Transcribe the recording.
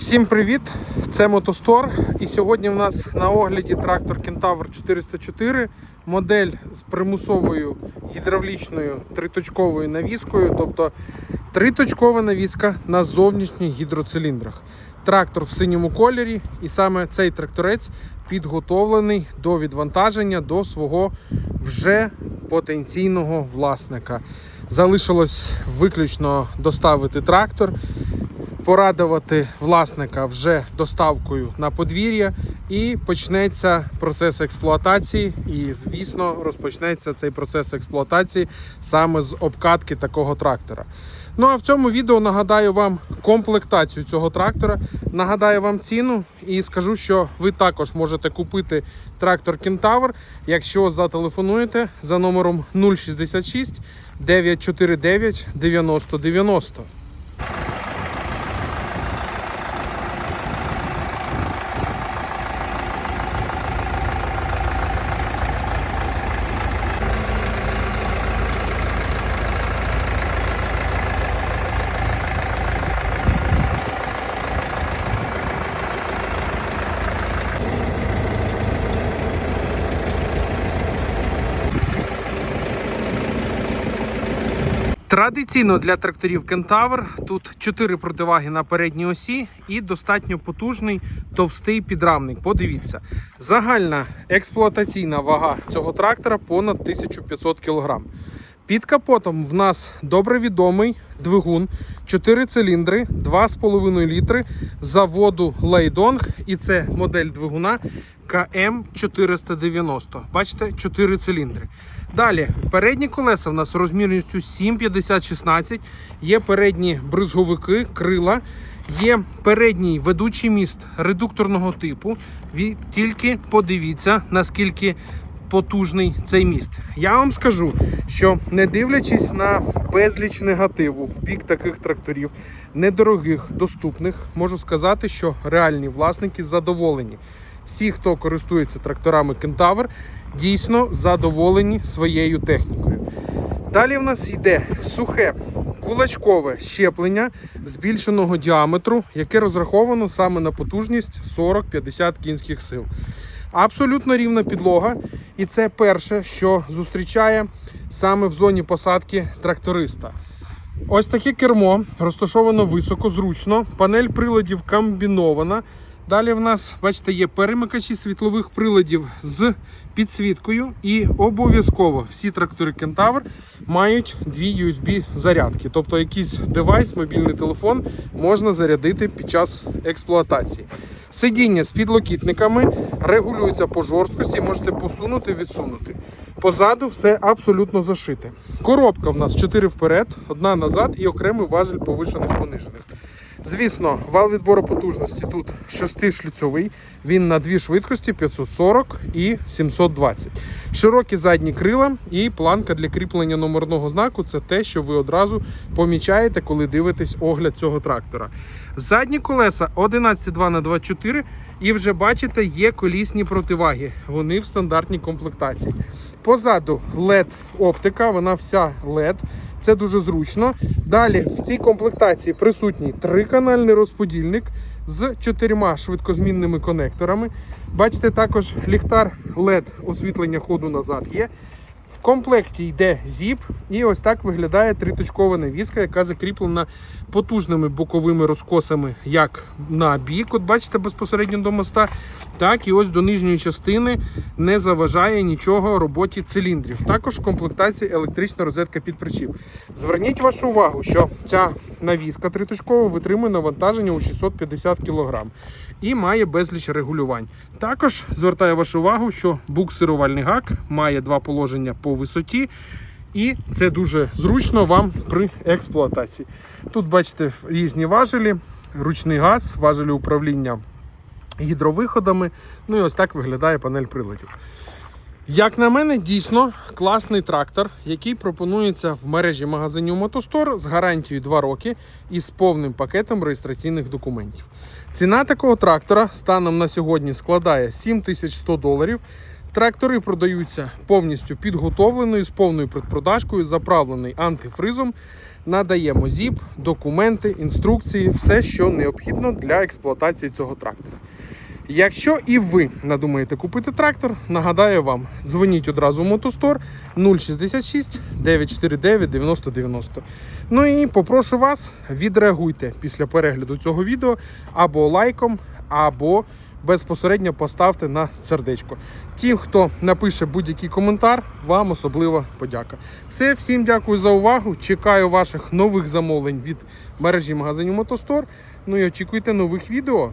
Всім привіт! Це Мотостор. І сьогодні в нас на огляді трактор Кентавр 404, модель з примусовою гідравлічною триточковою навіскою, тобто триточкова навіска на зовнішніх гідроциліндрах. Трактор в синьому кольорі, і саме цей тракторець підготовлений до відвантаження до свого вже потенційного власника. Залишилось виключно доставити трактор порадувати власника вже доставкою на подвір'я, і почнеться процес експлуатації. І, звісно, розпочнеться цей процес експлуатації саме з обкатки такого трактора. Ну а в цьому відео нагадаю вам комплектацію цього трактора, нагадаю вам ціну і скажу, що ви також можете купити трактор Кентавр, якщо зателефонуєте за номером 066 949 9090. Традиційно для тракторів Кентавр тут 4 противаги на передній осі і достатньо потужний товстий підрамник. Подивіться, загальна експлуатаційна вага цього трактора понад 1500 кг. Під капотом в нас добре відомий двигун, 4 циліндри, 2,5 літри заводу Лейдонг. І це модель двигуна КМ490. Бачите, 4 циліндри. Далі, передні колеса в нас розмірністю 7,50-16. Є передні бризговики, крила, є передній ведучий міст редукторного типу. Ви тільки подивіться, наскільки потужний цей міст. Я вам скажу, що не дивлячись на безліч негативу в бік таких тракторів, недорогих, доступних, можу сказати, що реальні власники задоволені. Всі, хто користується тракторами Кентавр, дійсно задоволені своєю технікою. Далі в нас йде сухе кулачкове щеплення збільшеного діаметру, яке розраховано саме на потужність 40-50 кінських сил. Абсолютно рівна підлога, і це перше, що зустрічає саме в зоні посадки тракториста. Ось таке кермо розташовано високо, зручно. Панель приладів комбінована. Далі в нас, бачите, є перемикачі світлових приладів з підсвіткою. І обов'язково всі трактори Кентавр мають дві USB зарядки. Тобто якийсь девайс, мобільний телефон можна зарядити під час експлуатації. Сидіння з підлокітниками регулюється по жорсткості, можете посунути, відсунути. Позаду все абсолютно зашите. Коробка в нас 4 вперед, одна назад і окремий важель повишених понижених. Звісно, вал відбору потужності тут шестишліцьовий. Він на дві швидкості 540 і 720. Широкі задні крила і планка для кріплення номерного знаку це те, що ви одразу помічаєте, коли дивитесь огляд цього трактора. Задні колеса 11,2 на 24 і вже бачите, є колісні противаги. Вони в стандартній комплектації. Позаду LED оптика, вона вся LED. Це дуже зручно. Далі в цій комплектації присутній триканальний розподільник з чотирма швидкозмінними конекторами. Бачите, також ліхтар LED освітлення ходу назад є. В комплекті йде зіп, і ось так виглядає триточкова навіска, яка закріплена потужними боковими розкосами, як на бік, от бачите, безпосередньо до моста, так і ось до нижньої частини не заважає нічого роботі циліндрів. Також в комплектації електрична розетка під причіп. Зверніть вашу увагу, що ця навіска триточкова витримує навантаження у 650 кг і має безліч регулювань. Також звертаю вашу увагу, що буксирувальний гак має два положення по висоті. І це дуже зручно вам при експлуатації. Тут бачите різні важелі, ручний газ, важелі управління гідровиходами. Ну і ось так виглядає панель приладів. Як на мене, дійсно класний трактор, який пропонується в мережі магазинів Мотостор з гарантією 2 роки і з повним пакетом реєстраційних документів. Ціна такого трактора станом на сьогодні складає 7100 доларів. Трактори продаються повністю підготовленою з повною предпродажкою, заправлений антифризом. надаємо ЗІП, документи, інструкції, все, що необхідно для експлуатації цього трактора. Якщо і ви надумаєте купити трактор, нагадаю вам, дзвоніть одразу в Мотостор 066 949 9090. Ну і попрошу вас, відреагуйте після перегляду цього відео або лайком, або безпосередньо поставте на сердечко. Тим, хто напише будь-який коментар, вам особлива подяка. Все, всім дякую за увагу. Чекаю ваших нових замовлень від мережі магазинів Мотостор. Ну і очікуйте нових відео.